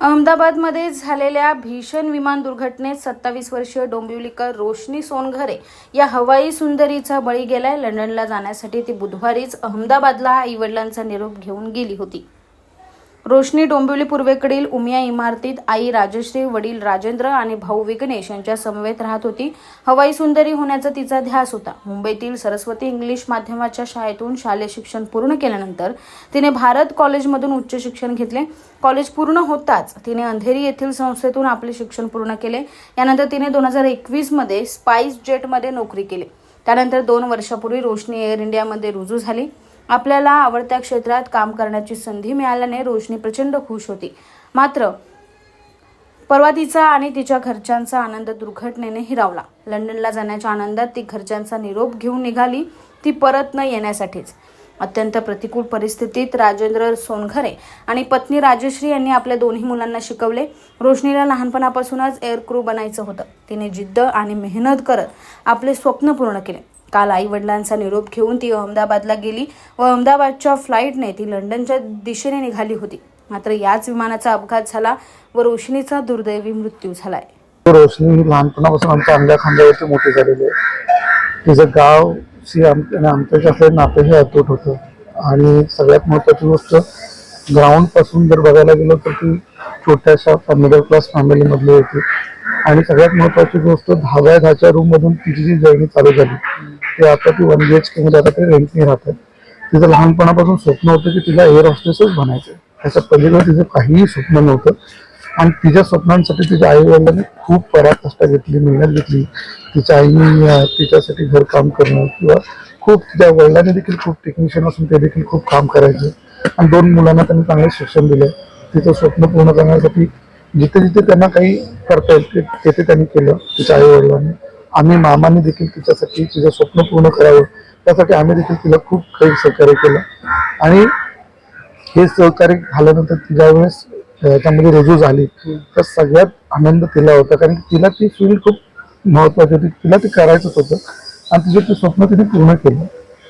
अहमदाबादमध्ये झालेल्या भीषण विमान दुर्घटनेत सत्तावीस वर्षीय डोंबिवलीकर रोशनी सोनघरे या हवाई सुंदरीचा बळी गेलाय. लंडनला जाण्यासाठी ती बुधवारीच अहमदाबादला आई वडिलांचा निरोप घेऊन गेली होती. रोशनी डोंबिवली पूर्वेकडील उमिया इमारतीत आई राजश्री वडील राजेंद्र आणि भाऊ विघ्नेश यांच्या समवेत राहत होती. हवाई सुंदरी होण्याचा तिचा ध्यास होता. मुंबईतील सरस्वती इंग्लिश माध्यमाच्या शाळेतून शालेय शिक्षण पूर्ण केल्यानंतर तिने भारत कॉलेजमधून उच्च शिक्षण घेतले. कॉलेज पूर्ण होताच तिने अंधेरी येथील संस्थेतून आपले शिक्षण पूर्ण केले. यानंतर तिने दोन हजार एकवीसमध्ये स्पाइस जेटमध्ये नोकरी केली. त्यानंतर दोन वर्षापूर्वी रोशनी एअर इंडियामध्ये रुजू झाली. आपल्याला आवडत्या क्षेत्रात काम करण्याची संधी मिळाल्याने रोशनी प्रचंड खुश होती. मात्र परवा तिचा आणि तिच्या घरच्यांचा आनंद दुर्घटनेने हिरावला. लंडनला जाण्याच्या आनंदात ती घरच्यांचा निरोप घेऊन निघाली ती परत न येण्यासाठीच. अत्यंत प्रतिकूल परिस्थितीत राजेंद्र सोनघरे आणि पत्नी राजश्री यांनी आपल्या दोन्ही मुलांना शिकवले. रोशनीला लहानपणापासूनच एअर क्रू बनायचं होतं. तिने जिद्द आणि मेहनत करत आपले स्वप्न पूर्ण केले. काल आई वडिलांचा निरोप घेऊन ती अहमदाबादला गेली व अहमदाबादच्या फ्लाईटने ती लंडनच्या दिशेने निघाली होती. मात्र याच विमानाचा अपघात झाला व रोशनीचा दुर्दैवी मृत्यू झालाय. रोशनी ही लहानपणापासून आमच्या अंड्या खांद्यावरती मोठी झालेली आहे. तिचं गाव सी आम आणि आमच्याशी हे अतूट होतं. आणि सगळ्यात महत्त्वाची गोष्ट ग्राउंडपासून जर बघायला गेलो तर ती छोट्याशा मिडल क्लास फॅमिलीमधली होती. आणि सगळ्यात महत्त्वाची गोष्ट दहाव्या दहाच्या रूममधून तिची जी जर्नी चालू झाली ते आता ती वन बी एच के मध्ये आता ते रेंटने राहतात तिचं लहानपणापासून स्वप्न होतं की तिला एअर हॉस्टेसच बनायचं त्याच्या पलीकडे तिचं काहीही स्वप्न नव्हतं. आणि तिच्या स्वप्नांसाठी तिच्या आई वडिलांनी खूप कष्ट घेतली मेहनत घेतली. तिच्या आईने तिच्यासाठी घर काम करणं किंवा खूप तिच्या वडिलांनी देखील खूप टेक्निशियन असून ते देखील खूप काम करायचे. आणि दोन मुलांना त्यांनी चांगले शिक्षण दिले तिचं स्वप्न पूर्ण करण्यासाठी जिथे जिथे त्यांना काही करता येईल ते- तेथे त्यांनी केलं तिच्या आई वडिलांनी आम्ही मामाने देखील तिच्यासाठी तिचं स्वप्न पूर्ण करावं. त्यासाठी आम्ही देखील तिला खूप काही सहकार्य केलं. आणि हे सहकार्य झाल्यानंतर तिच्या वेळेस त्यामध्ये रुजू झाली. तर सगळ्यात आनंद तिला होता. कारण की तिला ती फील्ड खूप महत्वाची होती. तिला ते करायचंच होतं. आणि तिचं ते स्वप्न तिने पूर्ण केलं.